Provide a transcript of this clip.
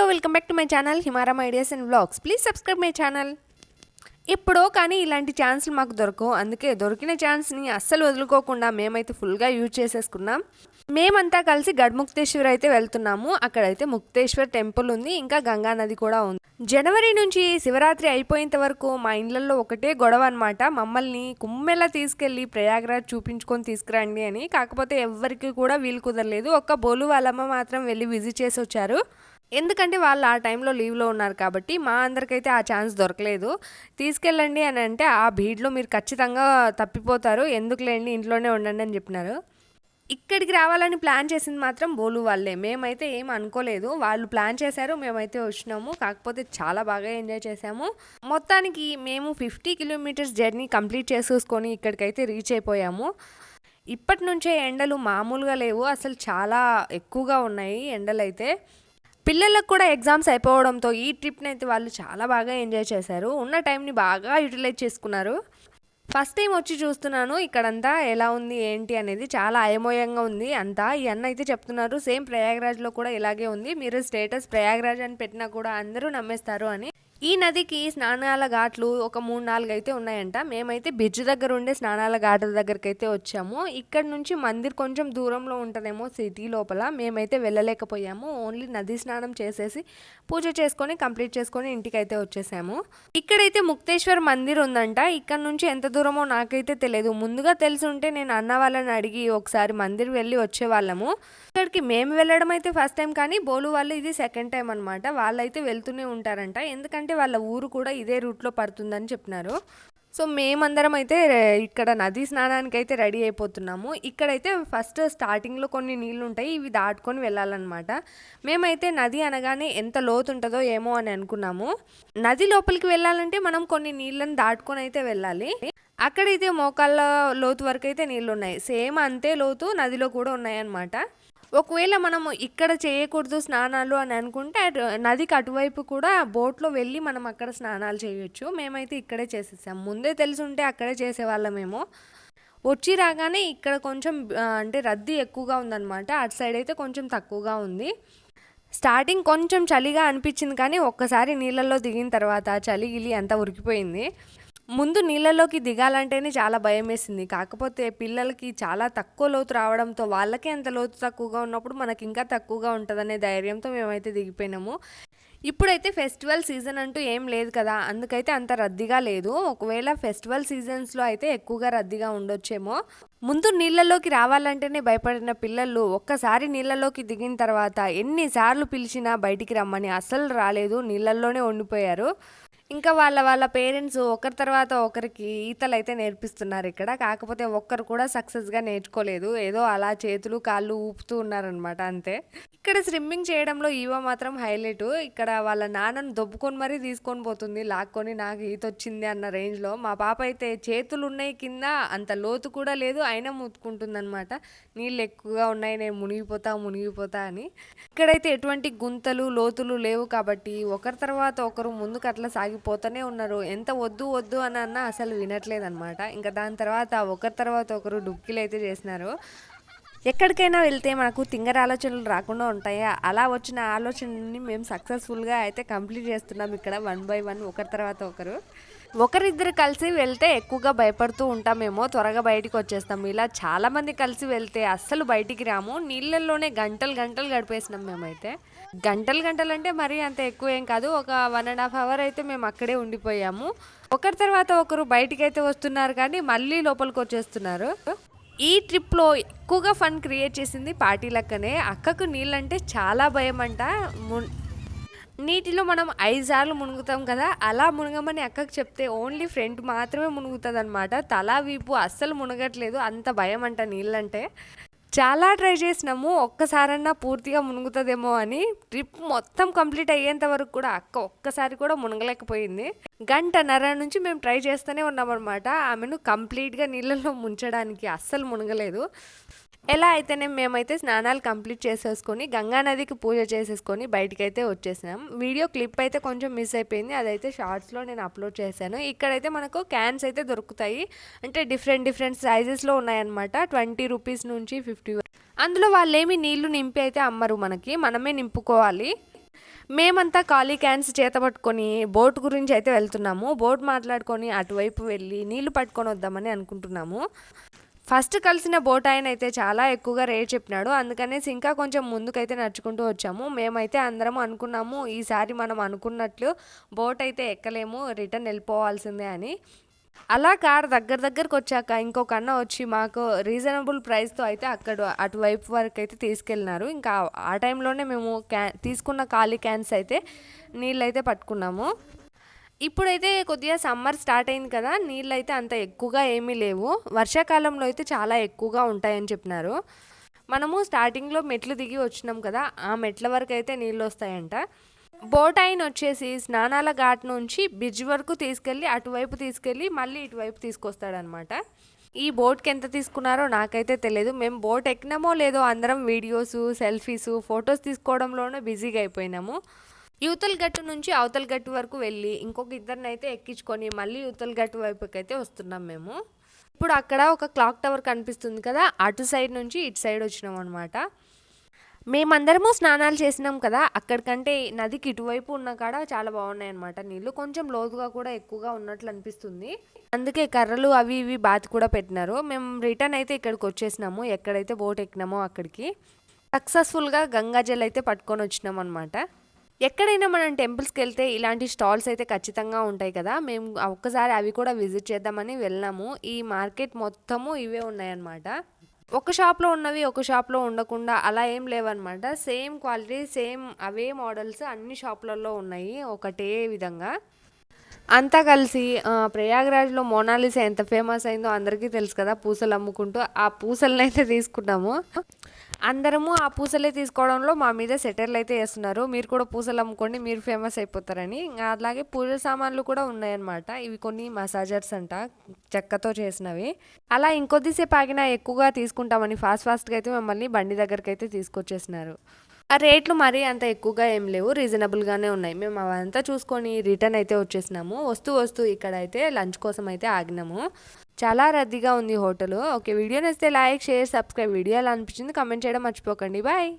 Hello welcome back to my channel Himaram ideas and blogs. Please subscribe my channel. ఎప్పుడో కానీ ఇలాంటి ఛాన్స్లు మాకు దొరకవు. అందుకే దొరికిన ఛాన్స్ని అస్సలు వదులుకోకుండా మేమైతే ఫుల్గా యూజ్ చేసేసుకున్నాం. మేమంతా కలిసి గడ్ముక్తేశ్వర్ అయితే వెళ్తున్నాము. అక్కడైతే ముక్తేశ్వర్ టెంపుల్ ఉంది ఇంకా గంగా నది కూడా ఉంది. జనవరి నుంచి శివరాత్రి అయిపోయేంత వరకు మా ఇండ్లలో ఒకటే గొడవ అనమాట మమ్మల్ని కుమ్మెలా తీసుకెళ్ళి ప్రయాగరాజ్ చూపించుకొని తీసుకురండి అని. కాకపోతే ఎవ్వరికి కూడా వీలు కుదరలేదు. ఒక్క బోలు వాళ్ళమ్మ మాత్రం వెళ్ళి విజిట్ చేసి వచ్చారు ఎందుకంటే వాళ్ళు ఆ టైంలో లీవ్లో ఉన్నారు కాబట్టి మా అందరికైతే ఆ ఛాన్స్ దొరకలేదు. తీసుకెళ్ళండి అని అంటే ఆ భీడ్లో మీరు ఖచ్చితంగా తప్పిపోతారు. ఎందుకులేండి ఇంట్లోనే ఉండండి అని చెప్పినారు. ఇక్కడికి రావాలని ప్లాన్ చేసింది మాత్రం బోలు వాళ్ళే. మేమైతే ఏం అనుకోలేదు. వాళ్ళు ప్లాన్ చేశారు. మేమైతే వచ్చినాము. కాకపోతే చాలా బాగా ఎంజాయ్ చేసాము మొత్తానికి మేము ఫిఫ్టీ కిలోమీటర్స్ జర్నీ కంప్లీట్ చేసుకొని ఇక్కడికైతే రీచ్ అయిపోయాము. ఇప్పటి నుంచే ఎండలు మామూలుగా లేవు. అసలు చాలా ఎక్కువగా ఉన్నాయి ఎండలు అయితే పిల్లలకు కూడా ఎగ్జామ్స్ అయిపోవడంతో ఈ ట్రిప్ని అయితే వాళ్ళు చాలా బాగా ఎంజాయ్ చేశారు. ఉన్న టైంని బాగా యూటిలైజ్ చేసుకున్నారు. ఫస్ట్ టైం వచ్చి చూస్తున్నాను ఇక్కడంతా ఎలా ఉంది ఏంటి అనేది చాలా అయమోయంగా ఉంది అంతా. ఈ అన్న అయితే చెప్తున్నారు సేమ్ ప్రయాగ్రాజ్లో కూడా ఇలాగే ఉంది. మీరు స్టేటస్ ప్రయాగ్రాజ్ అని పెట్టినా కూడా అందరూ నమ్మేస్తారు అని. ఈ నదికి స్నానాల ఘాట్లు ఒక మూడు నాలుగు అయితే ఉన్నాయంట. మేమైతే బ్రిడ్జ్ దగ్గర ఉండే స్నానాల ఘాట్ల దగ్గరికి అయితే వచ్చాము. ఇక్కడ నుంచి మందిర్ కొంచెం దూరంలో ఉంటుందేమో సిటీ లోపల. మేమైతే వెళ్ళలేకపోయాము. ఓన్లీ నది స్నానం చేసేసి పూజ చేసుకొని కంప్లీట్ చేసుకొని ఇంటికి అయితే వచ్చేసాము. ఇక్కడైతే ముక్తేశ్వర్ మందిర్ ఉందంట. ఇక్కడ నుంచి ఎంత దూరమో నాకైతే తెలియదు. ముందుగా తెలిసి ఉంటే నేను అన్న వాళ్ళని అడిగి ఒకసారి మందిర్ వెళ్ళి వచ్చేవాళ్ళము. ఇక్కడికి మేము వెళ్ళడం అయితే ఫస్ట్ టైం కానీ బోలు వాళ్ళు ఇది సెకండ్ టైం అనమాట వాళ్ళైతే వెళ్తూనే ఉంటారంట. ఎందుకంటే వాళ్ళ ఊరు కూడా ఇదే రూట్లో పడుతుందని చెప్పినారు. సో మేమందరం అయితే ఇక్కడ నదీ స్నానానికి అయితే రెడీ అయిపోతున్నాము. ఇక్కడైతే ఫస్ట్ స్టార్టింగ్లో కొన్ని నీళ్ళు ఉంటాయి ఇవి దాటుకొని వెళ్ళాలన్నమాట. మేమైతే నది అనగానే ఎంత లోతు ఉంటుందో ఏమో అని అనుకున్నాము. నది లోపలికి వెళ్ళాలంటే మనం కొన్ని నీళ్ళని దాటుకొని అయితే వెళ్ళాలి. అక్కడైతే మోకాళ్ళ లోతు వరకు అయితే నీళ్ళు ఉన్నాయి. సేమ్ అంతే లోతు నదిలో కూడా ఉన్నాయన్నమాట. ఒకవేళ మనం ఇక్కడ చేయకూడదు స్నానాలు అని అనుకుంటే అటు నదికి అటువైపు కూడా బోట్లో వెళ్ళి మనం అక్కడ స్నానాలు చేయొచ్చు. మేమైతే ఇక్కడే చేసేసాం. ముందే తెలిసి ఉంటే అక్కడే చేసేవాళ్ళమేమో. వచ్చి రాగానే ఇక్కడ కొంచెం అంటే రద్దీ ఎక్కువగా ఉందన్నమాట. అటు సైడ్ అయితే కొంచెం తక్కువగా ఉంది. స్టార్టింగ్ కొంచెం చలిగా అనిపించింది కానీ ఒక్కసారి నీళ్ళల్లో దిగిన తర్వాత చలి గిలి అంతా ఉరికిపోయింది. ముందు నీళ్ళలోకి దిగాలంటేనే చాలా భయం వేసింది. కాకపోతే పిల్లలకి చాలా తక్కువ లోతు రావడంతో వాళ్ళకే అంత లోతు తక్కువగా ఉన్నప్పుడు మనకి ఇంకా తక్కువగా ఉంటుందనే ధైర్యంతో మేమైతే దిగిపోయినాము. ఇప్పుడైతే ఫెస్టివల్ సీజన్ అంటూ ఏం లేదు కదా అందుకైతే అంత రద్దీగా లేదు. ఒకవేళ ఫెస్టివల్ సీజన్స్లో అయితే ఎక్కువగా రద్దీగా ఉండొచ్చేమో. ముందు నీళ్ళలోకి రావాలంటేనే భయపడిన పిల్లలు ఒక్కసారి నీళ్ళలోకి దిగిన తర్వాత ఎన్నిసార్లు పిలిచినా బయటికి రమ్మని అస్సలు రాలేదు నీళ్ళల్లోనే ఉండిపోయారు. ఇంకా వాళ్ళ వాళ్ళ పేరెంట్స్ ఒకరి తర్వాత ఒకరికి ఈతలు అయితే నేర్పిస్తున్నారు ఇక్కడ. కాకపోతే ఒక్కరు కూడా సక్సెస్గా నేర్చుకోలేదు. ఏదో అలా చేతులు కాళ్ళు ఊపుతూ ఉన్నారనమాట అంతే. ఇక్కడ స్విమ్మింగ్ చేయడంలో ఈవో మాత్రం హైలైట్ ఇక్కడ వాళ్ళ నాన్నను దొబ్బుకొని మరీ తీసుకొని పోతుంది. లాక్కొని నాకు ఈత వచ్చింది అన్న రేంజ్లో మా పాప అయితే చేతులు ఉన్నాయి కింద అంత లోతు కూడా లేదు అయినా ముత్తుకుంటుందన్నమాట నీళ్ళు ఎక్కువగా ఉన్నాయి నేను మునిగిపోతా మునిగిపోతా అని. ఇక్కడైతే ఎటువంటి గుంతలు లోతులు లేవు కాబట్టి ఒకరి తర్వాత ఒకరు ముందుకు అట్లా పోతూనే ఉన్నారు. ఎంత వద్దు వద్దు అని అన్నా అసలు వినట్లేదు అనమాట ఇంకా దాని తర్వాత ఒకరి తర్వాత ఒకరు డుక్కిలు అయితే చేసినారు. ఎక్కడికైనా వెళ్తే మనకు తింగర ఆలోచనలు రాకుండా ఉంటాయా? అలా వచ్చిన ఆలోచనని మేము సక్సెస్ఫుల్గా అయితే కంప్లీట్ చేస్తున్నాం ఇక్కడ వన్ బై వన్ ఒకరి తర్వాత ఒకరు. ఒకరిద్దరు కలిసి వెళ్తే ఎక్కువగా భయపడుతూ ఉంటామేమో త్వరగా బయటికి వచ్చేస్తాం. ఇలా చాలామంది కలిసి వెళ్తే అస్సలు బయటికి రాము. నీళ్ళల్లోనే గంటలు గంటలు గడిపేసినాం మేమైతే. గంటలు గంటలు అంటే మరీ అంత ఎక్కువ ఏం కాదు. ఒక వన్ అండ్ హాఫ్ అవర్ అయితే మేము అక్కడే ఉండిపోయాము. ఒకరి తర్వాత ఒకరు బయటికి అయితే వస్తున్నారు కానీ మళ్ళీ లోపలికి వచ్చేస్తున్నారు. ఈ ట్రిప్లో ఎక్కువగా ఫన్ క్రియేట్ చేసింది పార్టీ లెక్కనే అక్కకు నీళ్ళంటే చాలా భయం అంట నీటిలో మనం ఐదు సార్లు మునుగుతాం కదా అలా మునగమని అక్కకు చెప్తే ఓన్లీ ఫ్రంట్ మాత్రమే మునుగుతుంది అనమాట తల వీపు అస్సలు మునగట్లేదు అంత భయం అంట నీళ్ళంటే. చాలా ట్రై చేసినాము ఒక్కసారన్నా పూర్తిగా మునుగుతుందేమో అని. ట్రిప్ మొత్తం కంప్లీట్ అయ్యేంత వరకు కూడా అక్క ఒక్కసారి కూడా మునగలేకపోయింది. గంటన్నర నుంచి మేము ట్రై చేస్తూనే ఉన్నామన్నమాట. ఆమెను కంప్లీట్గా నీళ్ళలో ముంచడానికి అస్సలు మునగలేదు. ఎలా అయితేనే మేమైతే స్నానాలు కంప్లీట్ చేసేసుకొని గంగా నదికి పూజ చేసేసుకొని బయటకైతే వచ్చేసినాం. వీడియో క్లిప్ అయితే కొంచెం మిస్ అయిపోయింది. అదైతే షార్ట్స్లో నేను అప్లోడ్ చేశాను. ఇక్కడైతే మనకు క్యాన్స్ అయితే దొరుకుతాయి. అంటే డిఫరెంట్ డిఫరెంట్ సైజెస్లో ఉన్నాయన్నమాట. ట్వంటీ రూపీస్ నుంచి ఫిఫ్టీ అందులో వాళ్ళేమి నీళ్ళు నింపి అయితే అమ్మరు మనకి. మనమే నింపుకోవాలి. మేమంతా ఖాళీ క్యాన్స్ చేత పట్టుకొని బోట్ గురించి అయితే వెళ్తున్నాము. బోట్ మాట్లాడుకొని అటువైపు వెళ్ళి నీళ్ళు పట్టుకొని వద్దామని అనుకుంటున్నాము. ఫస్ట్ కలిసిన బోట్ ఆయన అయితే చాలా ఎక్కువగా రేట్ చెప్పినాడు. అందుకనేసి ఇంకా కొంచెం ముందుకైతే నడుచుకుంటూ వచ్చాము. మేమైతే అందరం అనుకున్నాము ఈసారి మనం అనుకున్నట్లు బోట్ అయితే ఎక్కలేము రిటర్న్ వెళ్ళిపోవాల్సిందే అని. అలా కార్ దగ్గర దగ్గరకు వచ్చాక ఇంకొక అన్న వచ్చి మాకు రీజనబుల్ ప్రైస్తో అయితే అక్కడ అటువైపు వరకు అయితే తీసుకెళ్ళినారు. ఇంకా ఆ టైంలోనే మేము క్యా తీసుకున్న ఖాళీ క్యాన్స్ అయితే నీళ్ళు అయితే పట్టుకున్నాము. ఇప్పుడైతే కొద్దిగా సమ్మర్ స్టార్ట్ అయింది కదా నీళ్ళు అయితే అంత ఎక్కువగా ఏమీ లేవు. వర్షాకాలంలో అయితే చాలా ఎక్కువగా ఉంటాయని చెప్పినారు. మనము స్టార్టింగ్లో మెట్లు దిగి వచ్చినాం కదా ఆ మెట్ల వరకు అయితే నీళ్ళు వస్తాయంట. బోట్ అయిన వచ్చేసి స్నానాల ఘాట్ నుంచి బ్రిడ్జ్ వరకు తీసుకెళ్ళి అటువైపు తీసుకెళ్ళి మళ్ళీ ఇటువైపు తీసుకొస్తాడనమాట. ఈ బోట్కి ఎంత తీసుకున్నారో నాకైతే తెలియదు. మేము బోట్ ఎక్కినామో లేదో అందరం వీడియోస్ సెల్ఫీస్ ఫొటోస్ తీసుకోవడంలోనే బిజీగా అయిపోయినాము. యూతల్ గట్టు నుంచి అవతల గట్టు వరకు వెళ్ళి ఇంకొక ఇద్దరిని అయితే ఎక్కించుకొని మళ్ళీ యూతల్ గట్టు వైపుకి అయితే వస్తున్నాం మేము. ఇప్పుడు అక్కడ ఒక క్లాక్ టవర్ కనిపిస్తుంది కదా అటు సైడ్ నుంచి ఇటు సైడ్ వచ్చినాం అనమాట మేమందరము స్నానాలు చేసినాం కదా అక్కడికంటే నదికి ఇటువైపు ఉన్న కాడ చాలా బాగున్నాయి అనమాట నీళ్ళు కొంచెం లోతుగా కూడా ఎక్కువగా ఉన్నట్లు అనిపిస్తుంది. అందుకే కర్రలు అవి ఇవి బాతి కూడా పెట్టినారు. మేము రిటర్న్ అయితే ఇక్కడికి వచ్చేసినాము. ఎక్కడైతే బోట్ ఎక్కినామో అక్కడికి. సక్సెస్ఫుల్గా గంగాజల్ అయితే పట్టుకొని వచ్చినాం అనమాట ఎక్కడైనా మనం టెంపుల్స్కి వెళ్తే ఇలాంటి స్టాల్స్ అయితే ఖచ్చితంగా ఉంటాయి కదా. మేము ఒక్కసారి అవి కూడా విజిట్ చేద్దామని వెళ్ళాము. ఈ మార్కెట్ మొత్తము ఇవే ఉన్నాయన్నమాట. ఒక షాప్లో ఉన్నవి ఒక షాప్లో ఉండకుండా అలా ఏం లేవన్నమాట. సేమ్ క్వాలిటీ సేమ్ అవే మోడల్స్ అన్ని షాపులలో ఉన్నాయి ఒకటే విధంగా. అంతా కలిసి ప్రయాగరాజ్లో మోనాలిసా ఎంత ఫేమస్ అయిందో అందరికీ తెలుసు కదా పూసలు అమ్ముకుంటూ ఆ పూసలను అయితే తీసుకున్నాము. అందరము ఆ పూసలే తీసుకోవడంలో మా మీద సెటర్లు అయితే వేస్తున్నారు. మీరు కూడా పూసలు అమ్ముకోండి మీరు ఫేమస్ అయిపోతారని. అలాగే పూజ సామాన్లు కూడా ఉన్నాయన్నమాట. ఇవి కొన్ని మసాజర్స్ అంట చెక్కతో చేసినవి. అలా ఇంకొద్దిసేపు ఆగినా ఎక్కువగా తీసుకుంటామని ఫాస్ట్ ఫాస్ట్గా అయితే మమ్మల్ని బండి దగ్గరికి అయితే తీసుకొచ్చేసినారు. ఆ రేట్లు మరీ అంత ఎక్కువగా ఏం లేవు రీజనబుల్గానే ఉన్నాయి. మేము అవంతా చూసుకొని రిటర్న్ అయితే వచ్చేసినాము. వస్తూ వస్తూ ఇక్కడ అయితే లంచ్ కోసం అయితే ఆగినాము. చాలా రద్దీగా ఉంది హోటల్. ఓకే వీడియో నచ్చితే లైక్ షేర్ సబ్స్క్రైబ్. వీడియో ఎలా అనిపించింది కమెంట్ చేయడం మర్చిపోకండి. బాయ్.